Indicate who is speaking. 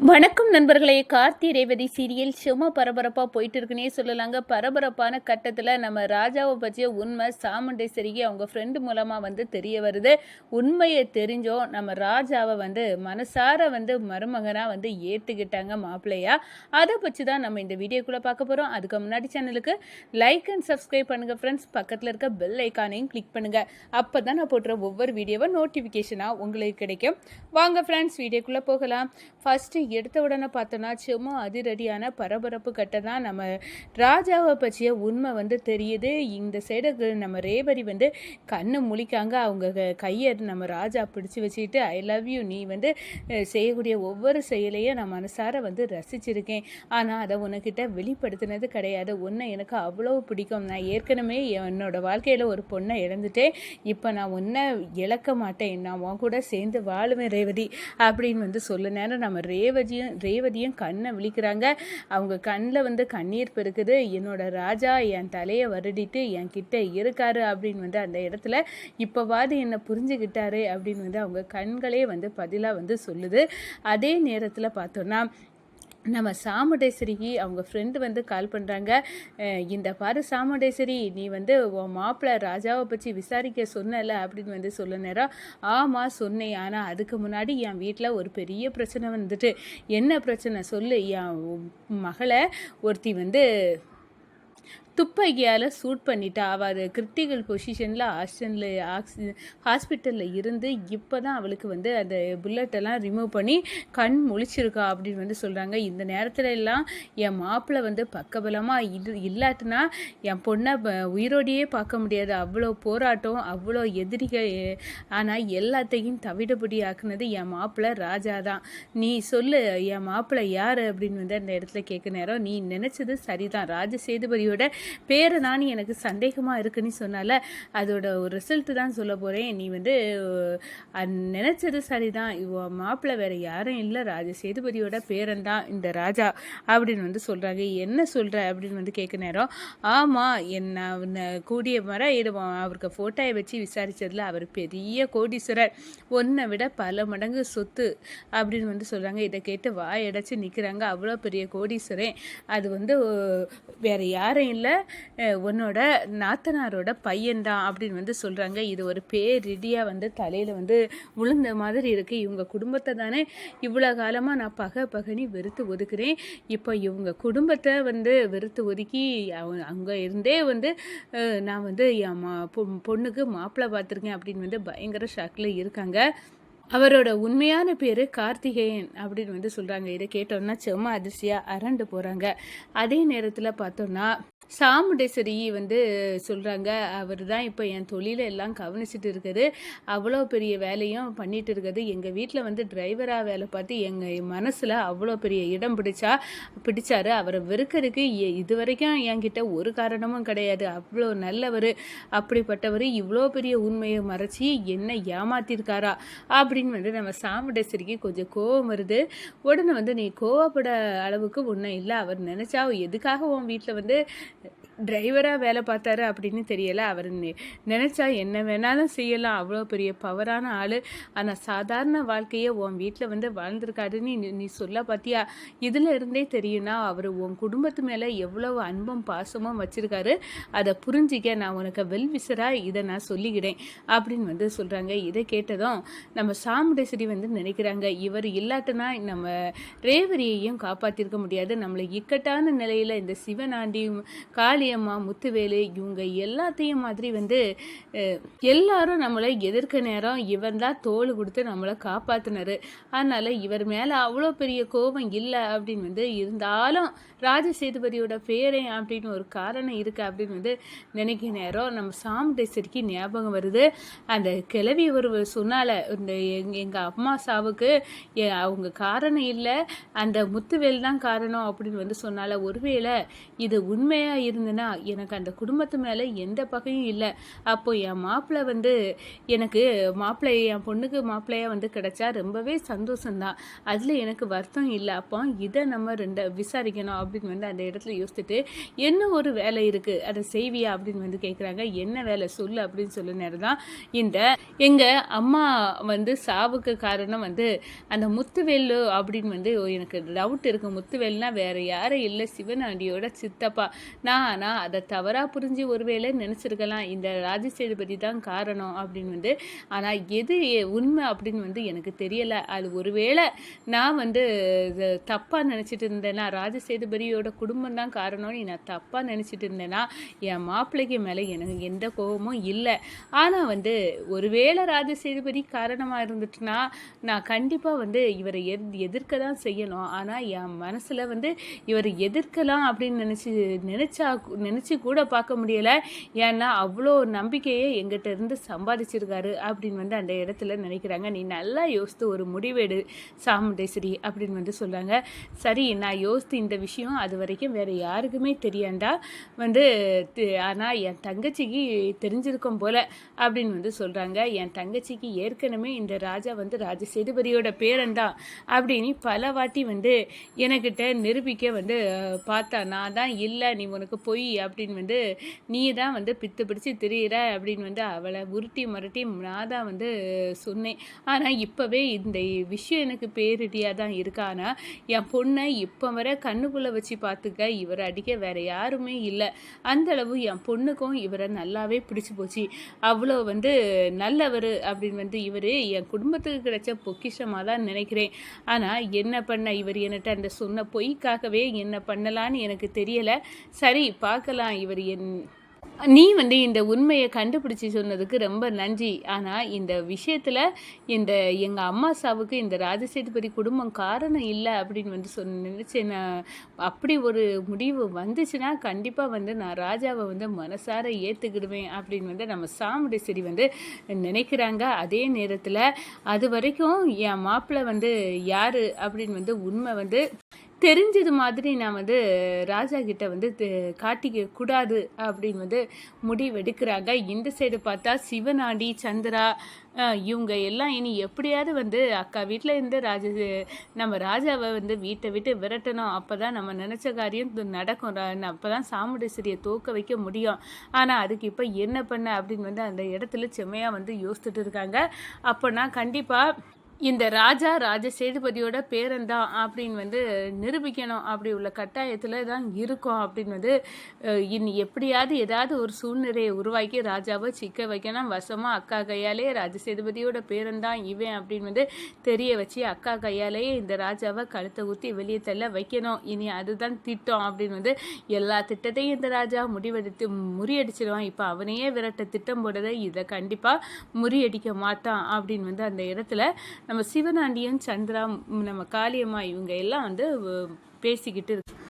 Speaker 1: வணக்கம் நண்பர்களே. கார்த்தி ரேவதி சீரியல் சும்மா பரபரப்பாக போயிட்டு இருக்குன்னே சொல்லலாங்க. பரபரப்பான கட்டத்தில் நம்ம ராஜாவை பற்றிய உண்மை சாமுண்டேஸ்வரிக்கு அவங்க ஃப்ரெண்டு மூலமாக வந்து தெரிய வருது. உண்மையை தெரிஞ்சோம் நம்ம ராஜாவை வந்து மனசார வந்து மருமகனாக வந்து ஏற்றுக்கிட்டாங்க மாப்பிள்ளையா. அதை பற்றி தான் நம்ம இந்த வீடியோக்குள்ளே பார்க்க போகிறோம் அதுக்கு முன்னாடி சேனலுக்கு லைக் அண்ட் சப்ஸ்கிரைப் பண்ணுங்கள் ஃப்ரெண்ட்ஸ் பக்கத்தில் இருக்க பெல் ஐக்கானையும் கிளிக் பண்ணுங்கள் அப்போ தான் நான் போடுற ஒவ்வொரு வீடியோவை நோட்டிஃபிகேஷனாக உங்களுக்கு கிடைக்கும். வாங்க ஃப்ரெண்ட்ஸ் வீடியோக்குள்ளே போகலாம். ஃபஸ்ட்டு எடுத்த உடனே பார்த்தோன்னா சும்மா அதிரடியான பரபரப்பு கட்ட தான் நம்ம ராஜாவை பற்றிய உண்மை வந்து தெரியுது. இந்த சைடு நம்ம ரேவதி வந்து கண்ணு முழிக்காங்க. அவங்க க- கையை நம்ம ராஜா பிடிச்சி வச்சுக்கிட்டு ஐ லவ் யூ நீ வந்து செய்யக்கூடிய ஒவ்வொரு செயலையும் நான் மனசார வந்து ரசிச்சிருக்கேன். ஆனால் அதை உனக்கிட்ட வெளிப்படுத்தினது கிடையாது. உன்னை எனக்கு அவ்வளோ பிடிக்கும். நான் ஏற்கனவே என்னோட வாழ்க்கையில் ஒரு பொண்ணை இழந்துட்டேன். இப்போ நான் உன்னை இழக்க மாட்டேன். நான் உன் கூட சேர்ந்து வாழுவேன் ரேவதி அப்படின்னு வந்து சொல்ல நேரம் நம்ம ரேவதியும் ரேவதியும் கண்ணை விழிக்கிறாங்க. அவங்க கண்ணில் வந்து கண்ணீர் பெருக்குது. என்னோட ராஜா என் தலையை வருடிட்டு என் கிட்ட இருக்காரு அப்படின்னு வந்து அந்த இடத்துல இப்போவாது என்னை புரிஞ்சுக்கிட்டாரு அப்படின்னு வந்து அவங்க கண்களே வந்து பதிலாக வந்து சொல்லுது. அதே நேரத்தில் பார்த்தோன்னா நம்ம சாமுண்டேஸ்வரிக்கு அவங்க ஃப்ரெண்டு வந்து கால் பண்ணுறாங்க இந்த பாரு சாமுண்டேஸ்வரி நீ வந்து உன் மாப்பிள்ளை ராஜாவை பற்றி விசாரிக்க சொன்னல அப்படின்னு வந்து சொல்ல நேரம். ஆமாம் சொன்னேன். ஆனால் அதுக்கு முன்னாடி என் வீட்டில் ஒரு பெரிய பிரச்சனை வந்துட்டு. என்ன பிரச்சனை? சொல்லு. என் மகளை ஒருத்தி வந்து துப்பையால் சூட் பண்ணிட்டா அவள் கிரிட்டிக்கல் பொசிஷனில் ஹாஸ்டலில் ஆக்சி ஹாஸ்பிட்டலில் இருந்து இப்போ தான் அவளுக்கு வந்து அந்த புல்லட்டெல்லாம் ரிமூவ் பண்ணி கண் முழிச்சிருக்கா அப்படின்னு வந்து சொல்கிறாங்க இந்த நேரத்துல எல்லாம் என் மாப்பிள்ளை வந்து பக்கபலமாக இது இல்லாட்டினா என் பொண்ணை உயிரோடையே பார்க்க முடியாது. அவ்வளோ போராட்டம் அவ்வளோ எதிரிகள் ஆனால் எல்லாத்தையும் தவிடபடி ஆக்குனது என் மாப்பிள்ளை ராஜா தான். நீ சொல்லு என் மாப்பிள்ளை யார் அப்படின்னு வந்து அந்த இடத்துல கேட்க நேரம் நீ நினச்சது சரிதான். ராஜ சேதுபதியோட பேரை எனக்கு சந்தேகமாக இருக்குன்னு சொன்னால அதோட ஒரு ரிசல்ட்டு தான் சொல்ல போகிறேன் நீ வந்து நினச்சது சரிதான். இவ மாப்பிள்ளை வேற யாரும் இல்லை. ராஜ சேதுபதியோட பேரன் தான் இந்த ராஜா அப்படின்னு வந்து சொல்கிறாங்க என்ன சொல்கிற அப்படின்னு வந்து கேட்க நேரம் ஆமாம் என்ன கூடிய மர இடுவோம் அவருக்கு ஃபோட்டோயை வச்சு விசாரித்ததில் அவர் பெரிய கோடீஸ்வரர். ஒன்றை விட பல மடங்கு சொத்து அப்படின்னு வந்து சொல்கிறாங்க இதை கேட்டு வாயடைச்சு நிற்கிறாங்க அவ்வளோ பெரிய கோடீஸ்வரன். அது வந்து வேறு வேற யாரும் இல்லை. உன்னோட நாத்தனாரோட பையன்தான் அப்படின்னு வந்து சொல்கிறாங்க இது ஒரு பேரிடியாக வந்து தலையில் வந்து விழுந்த மாதிரி இருக்குது இவங்க குடும்பத்தை தானே இவ்வளோ காலமாக நான் பகை பகனி வெறுத்து ஒதுக்குறேன். இப்போ இவங்க குடும்பத்தை வந்து வெறுத்து ஒதுக்கி அங்கே இருந்தே வந்து நான் வந்து என் மா பொ- பொண்ணுக்கு மாப்பிள்ளை பார்த்துருக்கேன் அப்படின்னு வந்து பயங்கர ஷாக்கில் இருக்காங்க. அவரோட உண்மையான பேர் கார்த்திகேயன் அப்படின்னு வந்து சொல்கிறாங்க இதை கேட்டோன்னா செம்ம அதிர்ச்சியாக அரண்டு போகிறாங்க அதே நேரத்தில் பார்த்தோன்னா சாமுண்டேஸ்வரி வந்து சொல்கிறாங்க அவர் தான் இப்போ என் தொழிலை எல்லாம் கவனிச்சிட்டு இருக்காரு அவ்வளோ பெரிய வேலையும் பண்ணிட்டு இருக்குது. எங்கள் வீட்டில் வந்து டிரைவராக வேலை பார்த்து எங்கள் மனசில் அவ்வளோ பெரிய இடம் பிடிச்சா பிடிச்சாரு. அவரை வெறுக்கிறதுக்கு எ- இது வரைக்கும் என்கிட்ட ஒரு காரணமும் கிடையாது. அவ்வளோ நல்லவர் அப்படிப்பட்டவர். இவ்வளோ பெரிய உண்மையை மறைச்சி என்னை ஏமாத்திருக்காரா அப்படின்னு வந்து நம்ம சாமுண்டேஸ்வரிக்கு கொஞ்சம் கோவம் வருது. உடனே வந்து நீ கோவப்பட அளவுக்கு ஒன்றும் இல்லை அவர் நினச்சா எதுக்காக உன் வீட்டில் வந்து டிரைவராக வேலை பார்த்தாரு அப்படின்னு தெரியலை. அவர் நினச்சா என்ன வேணாலும் செய்யலாம். அவ்வளோ பெரிய பவரான ஆள். ஆனால் சாதாரண வாழ்க்கையை உன் வீட்டில் வந்து வாழ்ந்திருக்காருன்னு நீ சொல்ல பார்த்தியா இதில் இருந்தே தெரியும்னா அவர் உன் குடும்பத்து மேலே எவ்வளவு அன்பும் பாசமும் வச்சுருக்காரு. அதை புரிஞ்சிக்க நான் உனக்கு வெல்விசராக இதை நான் சொல்லிக்கிறேன் அப்படின்னு வந்து சொல்கிறாங்க இதை கேட்டதும் நம்ம சாமுடேஸ்வரி வந்து நினைக்கிறாங்க. இவர் இல்லாட்டனா நம்ம ரேவரியையும் காப்பாற்றிருக்க முடியாது. நம்மளை இக்கட்டான நிலையில் இந்த சிவனாண்டியும் மாரியம்மா முத்துவேலு இவங்க எல்லாத்தையும் மாதிரி வந்து எல்லாரும் நம்மளை எதிர்க்க நேரம் இவர் தான் தோல் கொடுத்து நம்மளை காப்பாத்தினாரு. அதனால இவர் மேலே அவ்வளோ பெரிய கோபம் இல்லை அப்படின்னு வந்து இருந்தாலும் ராஜ சேதுபதியோட பேரன் அப்படின்னு ஒரு காரணம் இருக்கு அப்படின்னு வந்து நினைக்க நேரம் நம்ம சாமுண்டேஸ்வரிக்கு ஞாபகம் வருது. அந்த கிளவி ஒரு சொன்னால இந்த எங்க எங்கள் அம்மா சாவுக்கு அவங்க காரணம் இல்லை. அந்த முத்துவேல் தான் காரணம் அப்படின்னு வந்து சொன்னால ஒருவேளை இது உண்மையாக இருந்த என்னன்னா எனக்கு அந்த குடும்பத்து மேலே எந்த பகையும் இல்லை. அப்போ என் மாப்பிள்ளை வந்து எனக்கு மாப்பிள்ளை என் பொண்ணுக்கு மாப்பிள்ளையாக வந்து கிடச்சா ரொம்பவே சந்தோஷம்தான். அதில் எனக்கு வருத்தம் இல்லை. அப்போ இதை நம்ம ரெண்ட விசாரிக்கணும் அப்படின்னு வந்து அந்த இடத்துல யோசிச்சுட்டு என்ன ஒரு வேலை இருக்குது அதை செய்வியா? அப்படின்னு வந்து கேட்குறாங்க என்ன வேலை சொல்லு அப்படின்னு சொல்ல நேரம் தான் இந்த எங்கள் அம்மா வந்து சாவுக்கு காரணம் வந்து அந்த முத்துவேலு அப்படின்னு வந்து எனக்கு டவுட் இருக்குது முத்துவேல்னா வேறு யாரும் இல்லை. சிவனாண்டியோட சித்தப்பா. நான் ஆனால் அதை தவறாக புரிஞ்சு ஒருவேளை நினச்சிருக்கலாம். இந்த ராஜசேதுபதி தான் காரணம் அப்படின்னு வந்து ஆனால் எது உண்மை அப்படின்னு வந்து எனக்கு தெரியலை. அது ஒருவேளை நான் வந்து தப்பாக நினச்சிட்டு இருந்தேன்னா ராஜசேதுபதியோட குடும்பம் தான் காரணம்னு நான் தப்பாக நினச்சிட்டு இருந்தேன்னா என் மாப்பிள்ளைக்கு மேலே எனக்கு எந்த கோபமும் இல்லை. ஆனால் வந்து ஒருவேளை ராஜசேதுபதி காரணமாக இருந்துட்டுனா நான் கண்டிப்பாக வந்து இவரை எத் எதிர்க்க தான் செய்யணும். ஆனால் என் மனசில் வந்து இவரை எதிர்க்கலாம் அப்படின்னு நினச்சி நினச்சா நினச்சி கூட பார்க்க முடியலை. ஏன்னா அவ்வளோ நம்பிக்கையை எங்கிட்ட இருந்து சம்பாதிச்சிருக்காரு அப்படின்னு வந்து அந்த இடத்துல நினைக்கிறாங்க. நீ நல்லா யோசித்து ஒரு முடிவெடு சாமுண்டேஸ்வரி அப்படின்னு வந்து சொல்கிறாங்க சரி நான் யோசித்து இந்த விஷயம் அது வரைக்கும் வேறு யாருக்குமே தெரியாண்டா? வந்து ஆனால் என் தங்கச்சிக்கு தெரிஞ்சிருக்கும் போல அப்படின்னு வந்து சொல்கிறாங்க என் தங்கச்சிக்கு ஏற்கனவே இந்த ராஜா வந்து ராஜ சேதுபதியோட பேரன்தான் அப்படின்னு பல வாட்டி வந்து எனக்கிட்ட நிரூபிக்க வந்து பார்த்தா நான் தான் இல்லை நீ உனக்கு பொய் அப்படின்னு வந்து நீ தான் வந்து பித்து பிடிச்சி திரியிற அப்படின்னு வந்து அவளை உருட்டி மருட்டி நான் தான் வந்து சொன்னேன். ஆனால் இப்போவே இந்த விஷயம் எனக்கு பேரிடியாக தான் இருக்கா. ஆனால் என் பொண்ணை இப்போ வரை கண்ணுக்குள்ளே வச்சு பார்த்துக்க இவரை அடிக்க வேற யாருமே இல்லை. அந்த அளவு என் பொண்ணுக்கும் இவரை நல்லாவே பிடிச்சி போச்சு. அவ்வளோ வந்து நல்லவர் அப்படின்னு வந்து இவர் என் குடும்பத்துக்கு கிடைச்ச பொக்கிஷமாக தான் நினைக்கிறேன். ஆனால் என்ன பண்ண இவர் என்கிட்ட அந்த சொன்ன பொய்க்காகவே என்ன பண்ணலான்னு எனக்கு தெரியலை. சரி பார்க்கலாம் இவர் என். நீ வந்து இந்த உண்மையை கண்டுபிடிச்சி சொன்னதுக்கு ரொம்ப நன்றி. ஆனால் இந்த விஷயத்தில் இந்த எங்கள் அம்மா சாவுக்கு இந்த ராஜசேதுபதி குடும்பம் காரணம் இல்லை அப்படின்னு வந்து சொன்ன நினச்சேன் நான் அப்படி ஒரு முடிவு வந்துச்சுன்னா கண்டிப்பாக வந்து நான் ராஜாவை வந்து மனசார ஏற்றுக்கிடுவேன் அப்படின்னு வந்து நம்ம சாமுண்டேஸ்வரி வந்து நினைக்கிறாங்க. அதே நேரத்தில் அது வரைக்கும் என் மாப்பிள்ளை வந்து யார் அப்படின்னு வந்து உண்மை வந்து தெரிஞ்சது மாதிரி நான் வந்து ராஜா கிட்ட வந்து காட்டிக்க கூடாது அப்படின்னு வந்து முடிவெடுக்கிறாங்க இந்த சைடு பார்த்தா சிவனாண்டி சந்திரா இவங்க எல்லாம் இனி எப்படியாவது வந்து அக்கா வீட்டில் இருந்து ராஜ நம்ம ராஜாவை வந்து வீட்டை விட்டு விரட்டணும். அப்போ தான் நம்ம நினச்ச காரியம் நடக்கும். அப்போ தான் சாமுண்டேஸ்வரியை தோக்க வைக்க முடியும். ஆனால் அதுக்கு இப்போ என்ன பண்ண அப்படின்னு வந்து அந்த இடத்துல செம்மையாக வந்து யோசிச்சுட்டு இருக்காங்க. அப்போனா கண்டிப்பாக இந்த ராஜா ராஜ சேதுபதியோட பேரன் தான் அப்படின்னு வந்து நிரூபிக்கணும். அப்படி உள்ள கட்டாயத்தில் தான் இருக்கும் அப்படின்னு வந்து இனி எப்படியாவது ஏதாவது ஒரு சூழ்நிலையை உருவாக்கி ராஜாவை சிக்க வைக்கணும். வசமாக அக்கா கையாலே ராஜ சேதுபதியோட பேரன் தான் இவன் அப்படின்னு வந்து தெரிய வச்சு அக்கா கையாலேயே இந்த ராஜாவை கழுத்தை ஊற்றி வெளியே தள்ள வைக்கணும். இனி அதுதான் திட்டம் அப்படின்னு வந்து எல்லா திட்டத்தையும் இந்த ராஜா முடிவெடுத்து முறியடிச்சிடுவான் இப்போ அவனையே விரட்ட திட்டம் போடுறத இதை கண்டிப்பாக முறியடிக்க மாட்டான் அப்படின்னு வந்து அந்த இடத்துல நம்ம சிவனாண்டியன் சந்திரா நம்ம காளியம்மா இவங்க எல்லாம் வந்து பேசிக்கிட்டு இருக்கு